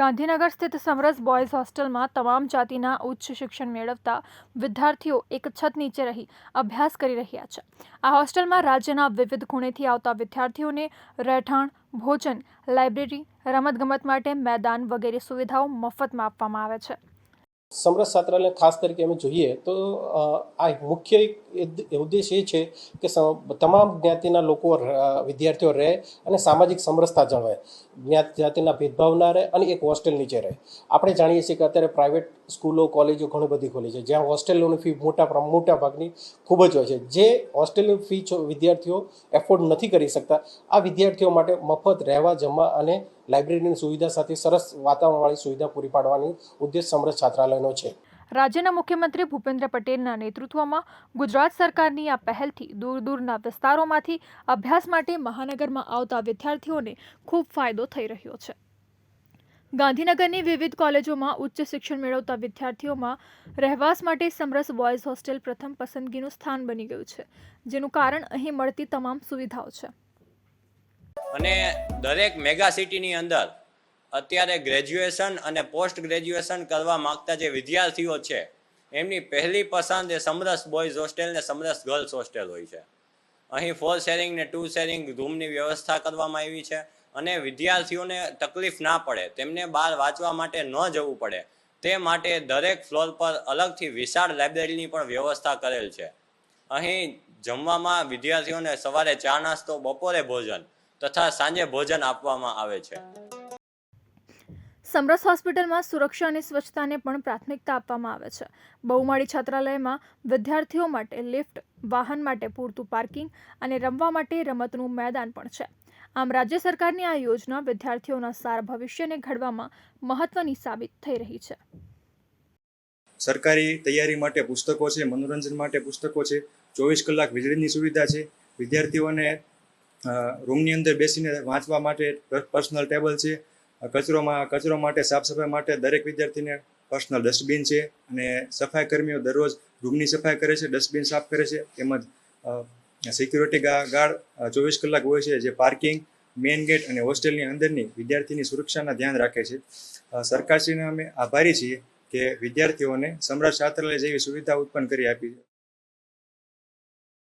ગાંધીનગર સ્થિત સમરસ બોયઝ હોસ્ટેલમાં તમામ જાતિના ઉચ્ચ શિક્ષણ મેળવતા વિદ્યાર્થીઓ એક છત નીચે રહી અભ્યાસ કરી રહ્યા છે. આ હોસ્ટેલમાં રાજ્યના વિવિધ ખૂણેથી આવતા વિદ્યાર્થીઓને રહેઠાણ, ભોજન, લાઇબ્રેરી, રમતગમત માટે મેદાન વગેરે સુવિધાઓ મફતમાં આપવામાં આવે છે. સમરસ છાત્રાલય ખાસ તરીકે અમે જોઈએ તો આ મુખ્ય એક ઉદ્દેશ એ છે કે તમામ જ્ઞાતિના લોકો વિદ્યાર્થીઓ રહે અને સામાજિક સમરસતા જળવાય. જ્ઞાત જાતિના ભેદભાવ ના રહે અને એક હોસ્ટેલ નીચે રહે. આપણે જાણીએ છીએ કે અત્યારે પ્રાઇવેટ સ્કૂલો, કોલેજો ઘણી બધી ખોલી છે, જ્યાં હોસ્ટેલોની ફી મોટા મોટા ભાગની ખૂબ જ હોય છે. જે હોસ્ટેલની ફી વિદ્યાર્થીઓ એફોર્ડ નથી કરી શકતા, આ વિદ્યાર્થીઓ માટે મફત રહેવા, જમવા અને લાઇબ્રેરીની સુવિધા સાથે સરસ વાતાવરણવાળી સુવિધા પૂરી પાડવાની ઉદ્દેશ સમરસ છાત્રાલયનો છે. રાજ્યના મુખ્યમંત્રી ભૂપેન્દ્ર પટેલના નેતૃત્વમાં ગુજરાત સરકારની આ પહેલથી દૂર દૂરના વિસ્તારોમાંથી અભ્યાસ માટે મહાનગરમાં આવતા વિદ્યાર્થીઓને ખૂબ ફાયદો થઈ રહ્યો છે. ગાંધીનગરની વિવિધ કોલેજોમાં ઉચ્ચ શિક્ષણ મેળવતા વિદ્યાર્થીઓમાં રહેવાસ માટે સમરસ બોયઝ હોસ્ટેલ પ્રથમ પસંદગીનું સ્થાન બની ગયું છે જેનું કારણ અહીં મળતી તમામ સુવિધાઓ છે. અને દરેક મેગા સિટીની અંદર અત્યારે ગ્રેજ્યુએશન અને પોસ્ટ ગ્રેજ્યુએશન કરવા માંગતા જે વિદ્યાર્થીઓ છે, એમની પહેલી પસંદ એ સમરસ બોયઝ હોસ્ટેલ ને સમરસ ગર્લ્સ હોસ્ટેલ હોય છે. અહીં ફોર શેરિંગ ને ટુ શેરિંગ રૂમની વ્યવસ્થા કરવામાં આવી છે અને વિદ્યાર્થીઓને તકલીફ ના પડે, તેમને બહાર વાંચવા માટે ન જવું પડે, તે માટે દરેક ફ્લોર પર અલગથી વિશાળ લાઇબ્રેરીની પણ વ્યવસ્થા કરેલ છે. અહીં જમવામાં વિદ્યાર્થીઓને સવારે ચા નાસ્તો, બપોરે ભોજન તથા સાંજે ભોજન આપવામાં આવે છે. સમરસ હોસ્પિટલમાં સુરક્ષા અને સ્વચ્છતાને પણ પ્રાથમિકતા આપવામાં આવે છે. બહુમાળી છાત્રાલયમાં વિદ્યાર્થીઓ માટે લિફ્ટ વાહન માટે પૂરતું પાર્કિંગ અને રમવા માટે રમતનું મેદાન પણ છે. આમ રાજ્ય સરકારની આ યોજના વિદ્યાર્થીઓના સારા ભવિષ્યને ઘડવામાં મહત્વની સાબિત થઈ રહી છે. સરકારી તૈયારી માટે પુસ્તકો છે મનોરંજન માટે પુસ્તકો છે ચોવીસ કલાક વીજળીની સુવિધા છે. વિદ્યાર્થીઓને રૂમની અંદર બેસીને વાંચવા માટે પર્સનલ ટેબલ છે. કચરોમાં, કચરો માટે સાફ સફાઈ માટે દરેક વિદ્યાર્થીને પર્સનલ ડસ્ટબિન છે અને સફાઈ કર્મીઓ દરરોજ રૂમની સફાઈ કરે છે ડસ્ટબિન સાફ કરે છે. તેમજ સિક્યુરિટી ગાર્ડ ચોવીસ કલાક હોય છે જે પાર્કિંગ મેઇન ગેટ અને હોસ્ટેલની અંદરની વિદ્યાર્થીની સુરક્ષાના ધ્યાન રાખે છે. સરકારશ્રીને અમે આભારી છીએ કે વિદ્યાર્થીઓને સમ્રાટ છાત્રાલય જેવી સુવિધા ઉત્પન્ન કરી આપી છે.